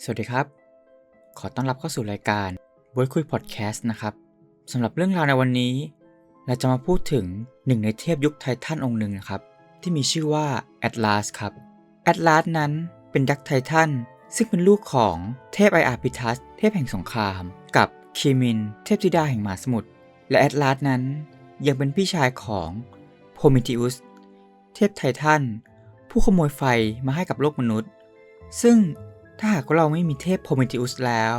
สวัสดีครับ ขอต้อนรับเข้าสู่รายการบอยคุยพอดแคสต์นะครับสำหรับเรื่องราวในวันนี้ เราจะมาพูดถึงหนึ่งในเทพยุคไททันองค์หนึ่งนะครับ ที่มีชื่อว่าแอตลาสครับแอตลาสนั้นเป็นยักษ์ไททันซึ่งเป็นลูกของเทพไออาร์พิทัสเทพแห่งสงคราม กับคีมิน เทพธิดาแห่งมหาสมุทรและแอตลาสนั้นยังเป็นพี่ชายของโพมิติอุสเทพไททันผู้ขโมยไฟมาให้กับโลกมนุษย์ ซึ่ง ถ้าหากว่าเราไม่มีเทพโพมิติอุสแล้ว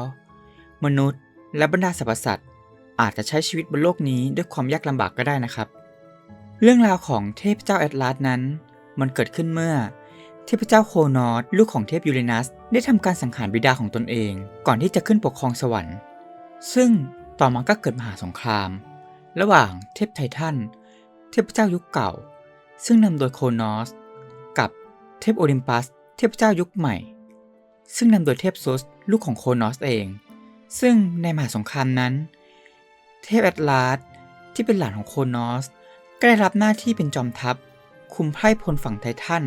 มนุษย์และบรรดาสรรพสัตว์อาจจะใช้ชีวิตบนโลกนี้ด้วยความยากลำบากก็ได้นะครับ เรื่องราวของเทพเจ้าแอตลาสนั้น มันเกิดขึ้นเมื่อ เทพเจ้าโคนอสลูกของเทพยูเรนัส ได้ทำการสังหารบิดาของตนเอง ก่อนที่จะขึ้นปกครองสวรรค์ ซึ่งต่อมาก็เกิดมหาสงคราม ระหว่างเทพไททันเทพเจ้ายุคเก่า ซึ่งนำโดยโคนอส กับเทพโอลิมปัส เทพเจ้ายุคใหม่ ซึ่งนำโดยเทพซุสลูกของโคนอสเอง ซึ่งในมหาสงครามนั้น เทพแอตลาสที่เป็นหลานของโคนอสก็ได้รับหน้าที่เป็นจอมทัพ คุมไพร่พลฝั่งไททัน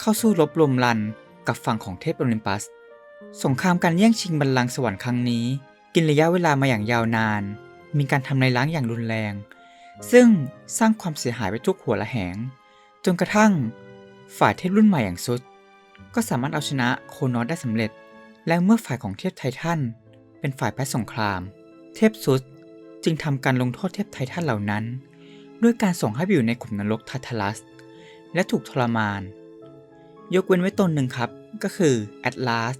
เข้าสู้รบรมรันกับฝั่งของเทพโอลิมปัส สงครามการแย่งชิงบัลลังก์สวรรค์ครั้งนี้ กินระยะเวลามาอย่างยาวนาน มีการทำลายล้างอย่างรุนแรง ซึ่งสร้างความเสียหายไปทุกหัวละแหง จนกระทั่งฝ่ายเทพรุ่นใหม่อย่างซุด ก็สามารถเอาชนะโคนอสได้สำเร็จ และเมื่อฝ่ายของเทพไททันเป็นฝ่ายแพ้สงคราม เทพซุดจึงทำการลงโทษเทพไททันเหล่านั้น ด้วยการส่งให้ไปอยู่ในขุมนรกทาทารัส และถูกทรมาน ยกเว้นไว้ตนหนึ่งครับ ก็คือแอตลาส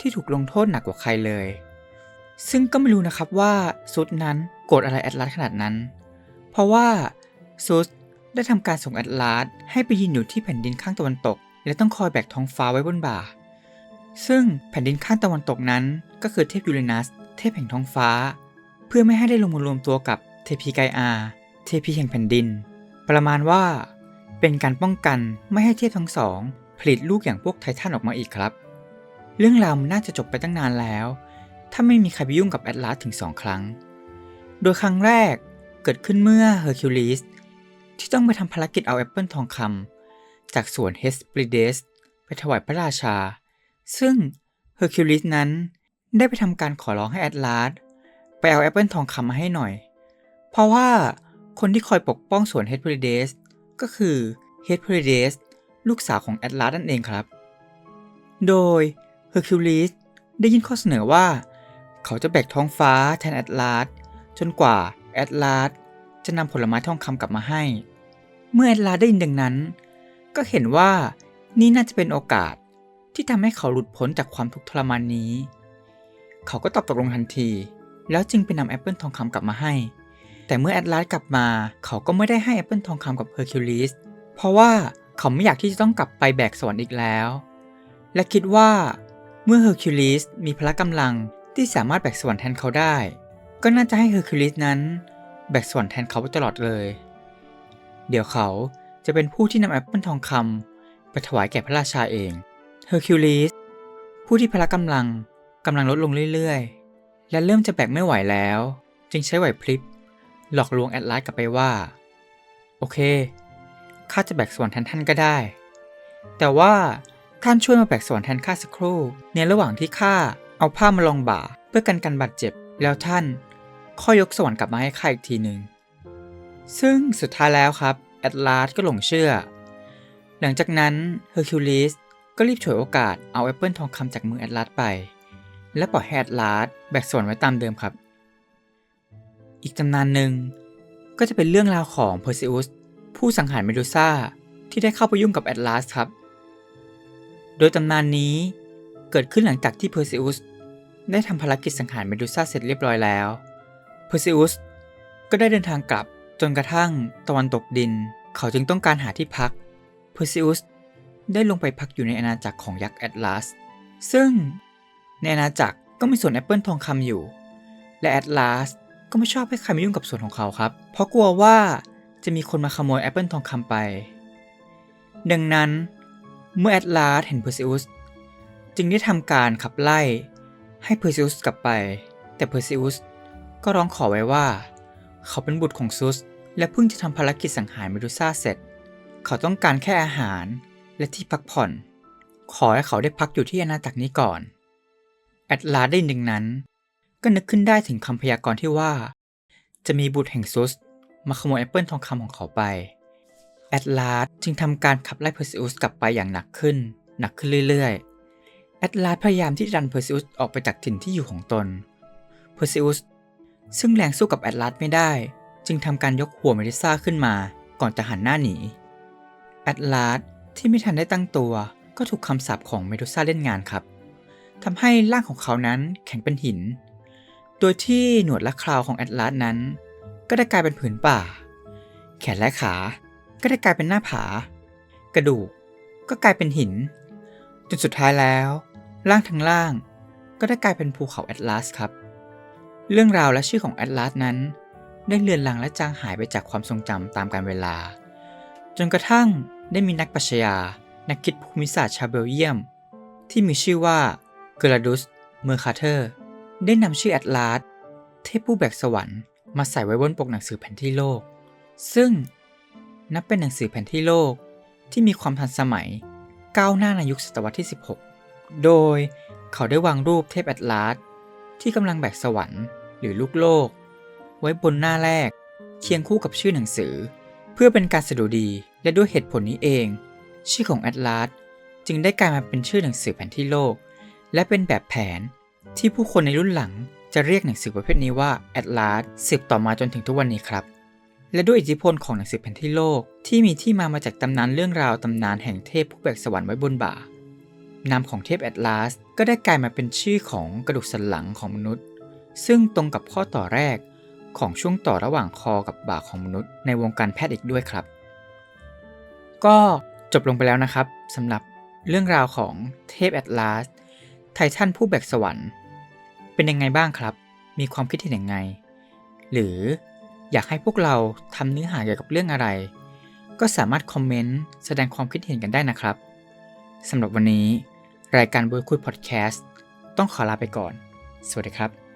ที่ถูกลงโทษหนักกว่าใครเลย ซึ่งก็ไม่รู้นะครับว่าซุดนั้นโกรธอะไรแอตลาสขนาดนั้น เพราะว่าซุสได้ทำการส่งแอตลาสให้ไปยืนอยู่ที่แผ่นดินข้างตะวันตก และต้องคอยแบกท้องฟ้าไว้บนบ่า ซึ่งแผ่นดินข้างตะวันตกนั้น ก็คือเทพยูเรนัส เทพแห่งท้องฟ้า เพื่อไม่ให้ได้ลงมารวมตัวกับเทพีไกอาเทพีแห่งแผ่นดิน ประมาณว่า เป็นการป้องกันไม่ให้เทพทั้งสอง ผลิตลูกอย่างพวกไททันออกมาอีกครับ เรื่องราวมันน่าจะจบไปตั้งนานแล้ว ถ้าไม่มีใครไปยุ่งกับแอตลาสถึงสองครั้ง โดยครั้งแรกเกิดขึ้นเมื่อเฮอร์คิวลิสที่ต้องไปทำภารกิจเอาแอปเปิลทองคำ จากสวนเฮสปริเดส ไปถวายพระราชา ซึ่งเฮอร์คิวลิสนั้นได้ไปทำการขอร้องให้แอตลาสไปเอาแอปเปิลทองคำมาให้หน่อย เพราะว่าคนที่คอยปกป้องสวนเฮสปริเดสก็คือเฮสปริเดสลูกสาวของแอตลาสนั่นเองครับ โดยเฮอร์คิวลิสได้ยินข้อเสนอว่า เขาจะแบกท้องฟ้าแทนแอตลาสจนกว่าแอตลาสจะนำผลไม้ทองคำกลับมาให้ เมื่อแอตลาสได้ยินดังนั้น ก็เห็นว่านี่น่าจะเป็นโอกาสที่ทำให้เขาหลุดพ้นจากความทุกข์ทรมานนี้ เขาก็ตอบตกลงทันที แล้วจึงไปนำแอปเปิลทองคำกลับมาให้ แต่เมื่อแอตลาสกลับมา เขาก็ไม่ได้ให้แอปเปิลทองคำกับเฮอร์คิวลิสเพราะว่าเขาไม่อยากที่จะต้องกลับไปแบกสวรรค์อีกแล้ว และคิดว่าเมื่อเฮอร์คิวลิสมีพละกำลังที่สามารถแบกสวรรค์แทนเขาได้ ก็น่าจะให้เฮอร์คิวลิสนั้น แบกสวรรค์แทนเขาไปตลอดเลย เดี๋ยวเขา จะเป็นผู้ที่นำแอปเปิลทองคำไปถวายแก่พระราชาเองเฮอร์คิวลิสผู้ที่พละกำลังกำลังลดลงเรื่อยๆ และเริ่มจะแบกไม่ไหวแล้ว จึงใช้ไหวพริบ หลอกลวงแอดลาสกลับไปว่า โอเคข้าจะแบกส่วรรค์แทนท่านก็ได้ แต่ว่าท่านช่วยมาแบกส่วรรค์แทนข้าสักครู่ ในระหว่างที่ข้าเอาผ้ามาลองบ่าเพื่อกันการบาดเจ็บแล้วท่านค่อยยกส่วรรค์กลับมาให้ข้าอีกทีหนึ่งซึ่งสุดท้ายแล้วครับ แอดลาสก็หลงเชื่อ หลังจากนั้นเฮอร์คิวลิสก็รีบฉวยโอกาสเอาแอปเปิลทองคำจากมือแอดลาสไป และปล่อยให้แอดลาสแบกส่วรรค์ไว้ตามเดิมครับ อีกตำนานหนึ่งก็จะเป็นเรื่องราวของเพอร์ซิอุสผู้สังหารเมดูซ่าที่ได้เข้าไปยุ่งกับแอดลาสครับ โดยตำนานนี้เกิดขึ้นหลังจากที่เพอร์ซิอุสได้ทำภารกิจสังหารเมดูซ่าเสร็จเรียบร้อยแล้ว เพอร์ซิอุสก็ได้เดินทางกลับจนกระทั่งตะวันตกดิน เขาจึงต้องการหาที่พักเพอร์ซิอุสได้ลงไปพักอยู่ในอาณาจักรของยักษ์แอตลาส ซึ่งในอาณาจักรก็มีสวนแอปเปิลทองคำอยู่ และแอตลาสก็ไม่ชอบให้ใครมายุ่งกับสวนของเขาครับ เพราะกลัวว่าจะมีคนมาขโมยแอปเปิลทองคำไป ดังนั้นเมื่อแอตลาสเห็นเพอร์ซิอุสจึงได้ทำการขับไล่ให้เพอร์ซิอุสกลับไป แต่เพอร์ซิอุสก็ร้องขอไว้ว่า เขาเป็นบุตรของซุส และเพิ่งจะทำภารกิจสังหารเมดูซ่าเสร็จ เขาต้องการแค่อาหารและที่พักผ่อน ขอให้เขาได้พักอยู่ที่อาณาจักรนี้ก่อน แอตลาได้ยินดังนั้น ก็นึกขึ้นได้ถึงคำพยากรณ์ที่ว่า จะมีบุตรแห่งซุส มาขโมยแอปเปิลทองคำของเขาไป แอตลาจึงทำการขับไล่เพอร์ซิอุสกลับไปอย่างหนักขึ้น หนักขึ้นเรื่อยๆ แอตลาพยายามที่จะดันเพอร์ซิอุสออกไปจากถิ่นที่อยู่ของตน เพอร์ซิอุสซึ่งแรงสู้กับแอตลาสไม่ได้ จึงทำการยกหัวเมดิซ่าขึ้นมาก่อนจะหันหน้าหนี แอตลาสที่ไม่ทันได้ตั้งตัว ก็ถูกคำสาปของเมดูซ่าเล่นงานครับทำให้ร่างของเขานั้นแข็งเป็นหิน โดยที่หนวดและคราวของแอตลาสนั้น ก็ได้กลายเป็นผืนป่า แขนและขา ก็ได้กลายเป็นหน้าผา กระดูกก็กลายเป็นหิน จนสุดท้ายแล้วร่างทั้งล่างก็ได้กลายเป็นภูเขาแอตลาสครับ เรื่องราวและชื่อของแอตลาสนั้น ได้เลือนลางและจางหายไปจากความทรงจำตามกาลเวลา จนกระทั่งได้มีนักปรัชญา นักคิดภูมิศาสตร์ชาวเบลเยียม ที่มีชื่อว่าเกราดุส เมอร์คาเทอร์ ได้นำชื่อแอตลาสเทพผู้แบกสวรรค์มาใส่ไว้บนปกหนังสือแผนที่โลก ซึ่งนับเป็นหนังสือแผนที่โลกที่มีความทันสมัยก้าวหน้าในยุคศตวรรษที่ 16 โดยเขาได้วางรูปเทพแอตลาสที่กำลังแบกสวรรค์ หรือลูกโลก ไว้บนหน้าแรก เคียงคู่กับชื่อหนังสือ เพื่อเป็นการสะดุดีและด้วยเหตุผลนี้เอง ชื่อของแอตลาสจึงได้กลายมาเป็นชื่อหนังสือแผนที่โลก และเป็นแบบแผนที่ผู้คนในรุ่นหลังจะเรียกหนังสือประเภทนี้ว่าแอตลาสสืบต่อมาจนถึงทุกวันนี้ครับ และด้วยอิทธิพลของหนังสือแผนที่โลกที่มีที่มามาจากตำนานเรื่องราวตำนานแห่งเทพผู้แบกสวรรค์ไว้บนบ่านามของเทพแอตลาสก็ได้กลายมาเป็นชื่อของกระดูกสันหลังของมนุษย์ ซึ่งตรงกับข้อต่อแรก ของช่วงต่อระหว่างคอกับบ่าของมนุษย์ในวงการแพทย์อีกด้วยครับ ก็จบลงไปแล้วนะครับสำหรับเรื่องราวของเทพแอตลาสไททันผู้แบกสวรรค์ เป็นยังไงบ้างครับ มีความคิดเห็นยังไง หรืออยากให้พวกเราทำเนื้อหาเกี่ยวกับเรื่องอะไร ก็สามารถคอมเมนต์แสดงความคิดเห็นกันได้นะครับสำหรับวันนี้ รายการบอยคุยพอดแคสต์ต้องขอลาไปก่อน สวัสดีครับ